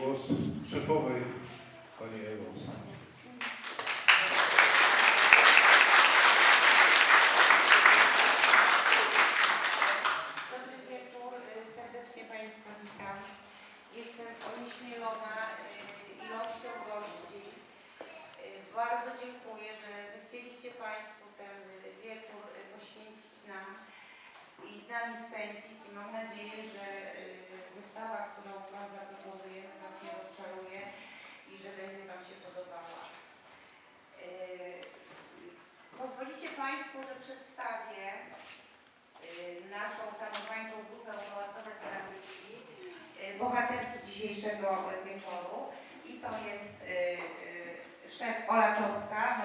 głos szefowej pani Ewo. Dobry wieczór, y, serdecznie Państwa witam. Jestem onieśmielona y, ilością gości. Y, Bardzo dziękuję, że zechcieliście Państwo ten wieczór poświęcić nam i z nami spędzić. Mam nadzieję, że wystawa, którą Wam zaproponujemy, Was nie rozczaruje i że będzie Wam się podobała. Y, Pozwolicie Państwo, że przedstawię y, naszą samozwańczą grupę Pałacowe Ceramiki, y, bohaterki dzisiejszego wieczoru. I to jest szef Ola Czoska.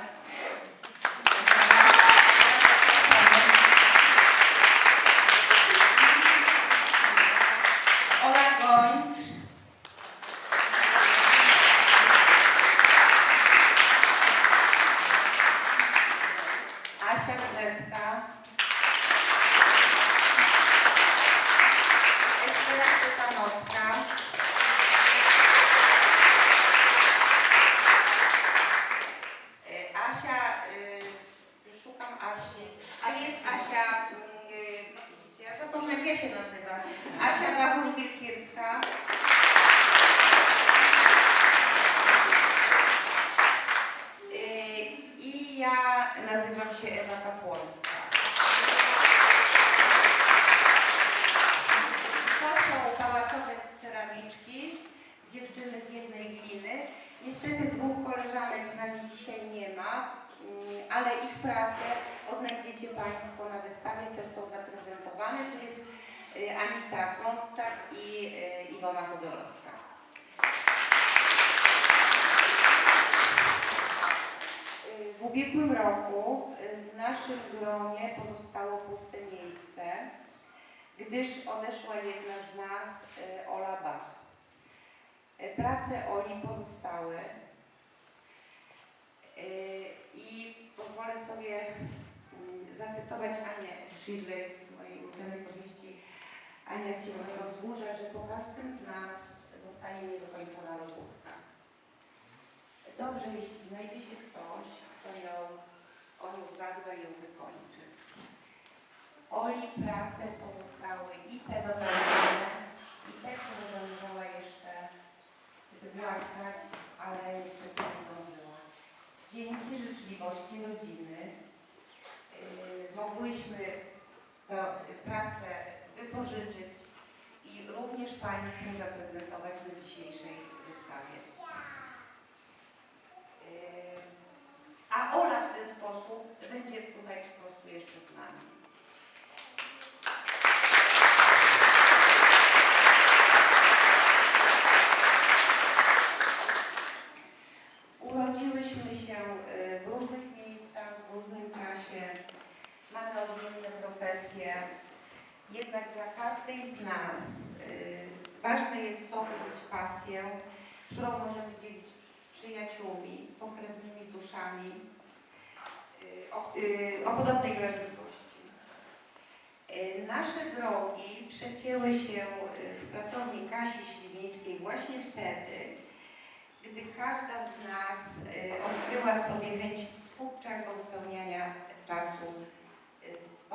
Ola Gończ. Asia Brzeska. Estela Stefanowska. E, Asia, y, szukam Asi, a jest Asia, y, ja zapomnę jak ja się nazywam, Asia Bachusz-Wilkierska. Y, I ja nazywam się Ewa Kapłowska. To są pałacowe ceramiczki, dziewczyny z jednej gliny. Niestety dwóch koleżanek z nami dzisiaj nie ma, mm, ale ich pracę odnajdziecie Państwo na wystawie, też są zaprezentowane. To jest y, Anita Frączak i y, Iwona Chodorowska. Y, W ubiegłym roku y, w naszym gronie pozostało puste miejsce gdyż odeszła jedna z nas, e, Ola Bach. E, Prace Oli pozostały i pozwolę sobie mm, zacytować Anię Schiller z mojej ulubionej powieści Ania z Zielonego Wzgórza, że po każdym z nas zostanie niedokończona robótka. Dobrze, jeśli znajdzie się ktoś, kto ją, o nią zadba i ją wykończy. Oli prace pozostały i te dopełnione, i te, które zdążyła jeszcze wygłaskać, ale niestety nie zdążyła. Dzięki życzliwości rodziny yy, mogłyśmy tę pracę wypożyczyć i również Państwu zaprezentować na dzisiejszej wystawie. Yy, A Ola w ten sposób będzie tutaj po prostu jeszcze z nami. Urodziłyśmy się y, w różnych miejscach, w różnym czasie, mamy odmienne profesje, jednak dla każdej z nas y, ważne jest mieć pasję, którą możemy dzielić z przyjaciółmi, pokrewnymi duszami y, o, y, o podobnej wrażliwości. Y, Nasze drogi przecięły się y, w pracowni Kasi Śliwińskiej właśnie wtedy, gdy każda z nas y, odkryła sobie chęć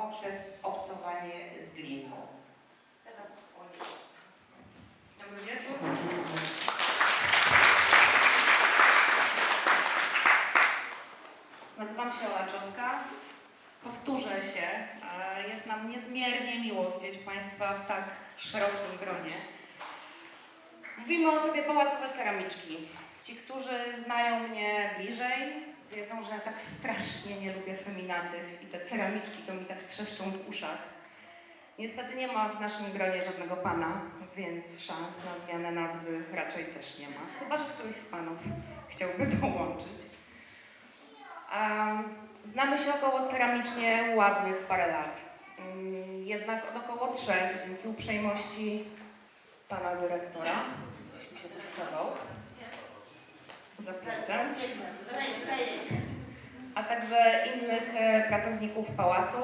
poprzez obcowanie z gliną. Teraz Oli. Dobry wieczór. Nazywam się Ola Czoska. Powtórzę się. e, Jest nam niezmiernie miło widzieć Państwa w tak szerokim gronie. Mówimy o sobie pałacowe ceramiczki. Ci, którzy znają mnie bliżej, wiedzą, że ja tak strasznie nie lubię feminatyw i te ceramiczki to mi tak trzeszczą w uszach. Niestety nie ma w naszym gronie żadnego pana, więc szans na zmianę nazwy raczej też nie ma. Chyba, że któryś z panów chciałby dołączyć. Znamy się około ceramicznie ładnych parę lat. Mm, Jednak od około trzech, dzięki uprzejmości pana dyrektora, gdzieś mi się schował, za a także innych e, pracowników pałacu.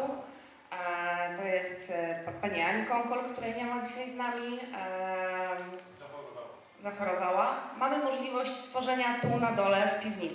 To jest e, pa- pani Ani Konkol, której nie ma dzisiaj z nami. e, zachorowała, mamy możliwość tworzenia tu na dole w piwnicy.